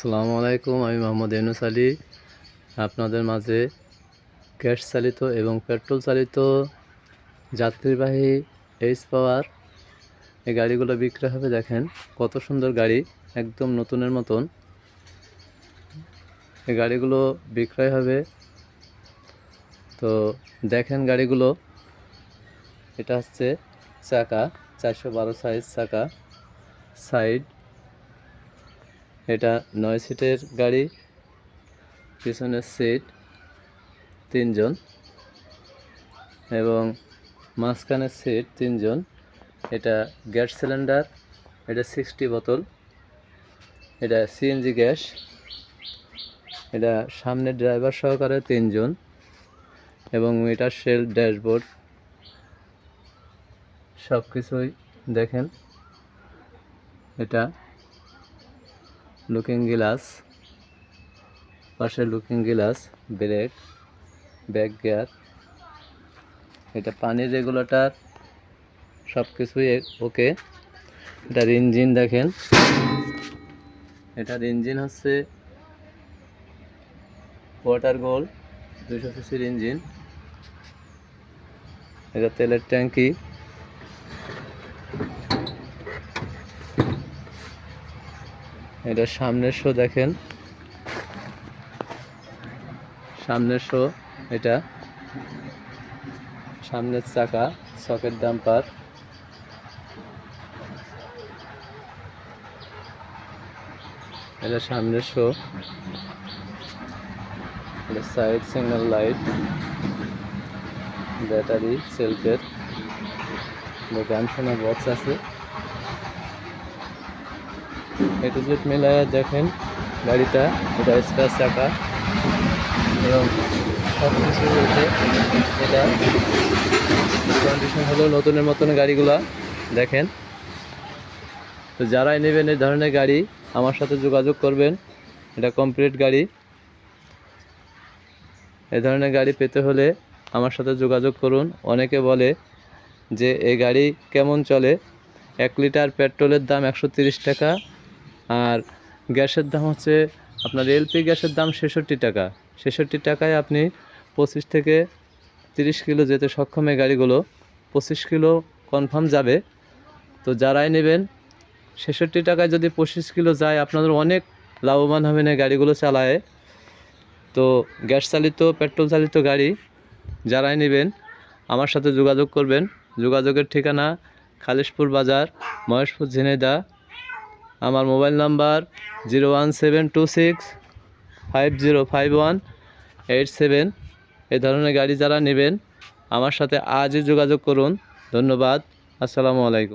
আসসালামু আলাইকুম, আমি মোহাম্মদ এনুস আলী। আপনাদের মাঝে গ্যাস চালিত এবং পেট্রোল চালিত যাত্রীবাহী এইচ পাওয়ার এই গাড়িগুলো বিক্রি হবে, দেখেন কত সুন্দর গাড়ি, একদম নতুনের মতন। এই গাড়িগুলো বিক্রয় হবে। তো দেখেন গাড়িগুলো, এটা হচ্ছে চাকা, চারশো বারো সাইজ চাকা। সাইড এটা নয় সিটের গাড়ি, পিছনের সিট তিনজন এবং মাঝখানের সিট তিনজন। এটা গ্যাস সিলিন্ডার, এটা সিক্সটি বোতল, এটা সিএনজি গ্যাস, এটা সামনে ড্রাইভার সহকারে তিনজন এবং মিটার সেল ড্যাশবোর্ড সব কিছুই দেখেন। এটা লুকিং গ্লাস পাশে looking glass brake back gear এটা পানির রেগুলেটার সব কিছুই ওকে। এটার ইঞ্জিন দেখেন। এটার ইঞ্জিন হচ্ছে ওয়াটার গোল দুশো সিসির ইঞ্জিন। এটা তেলের ট্যাঙ্কি। এটা সামনের শো দেখেন। সামনের শো এটা। সামনের চাকা সকেট ডাম্পার এটা সামনের শো। এটা সাইড সিগন্যাল লাইট ব্যাটারি সেলফের গান শোনা বক্স আছে। এটু জেট মেলায় দেখেন গাড়িটা, এটা স্টার চাকা এবং সব কিছু রয়েছে এটা। কন্ডিশন হলো নতুনের মতন গাড়িগুলা, দেখেন। তো যারাই নেবেন এই ধরনের গাড়ি, আমার সাথে যোগাযোগ করবেন। এটা কমপ্লিট গাড়ি। এই ধরনের গাড়ি পেতে হলে আমার সাথে যোগাযোগ করুন। অনেকে বলে যে এই গাড়ি কেমন চলে? এক লিটার পেট্রোলের দাম একশো টাকা আর গ্যাসের দাম হচ্ছে, আপনার এলপি গ্যাসের দাম ছেষট্টি টাকা। ছেষট্টি টাকায় আপনি পঁচিশ থেকে তিরিশ কিলো যেতে সক্ষম এই গাড়িগুলো, পঁচিশ কিলো কনফার্ম যাবে। তো যারাই নেবেন, ছেষট্টি টাকায় যদি পঁচিশ কিলো যায়, আপনাদের অনেক লাভবান হবেন এই গাড়িগুলো চালায়। তো গ্যাস চালিত, পেট্রোল চালিত গাড়ি যারাই নেবেন, আমার সাথে যোগাযোগ করবেন। যোগাযোগের ঠিকানা খালিশপুর বাজার, মহেশপুর ঝিনেদা আমার mobile number zero one seven two six five zero five one eight seven. এ ধরনের গাড়ি যারা নেবেন, আমার সাথে আজই যোগাযোগ করুন। ধন্যবাদ। আসসালামু আলাইকুম।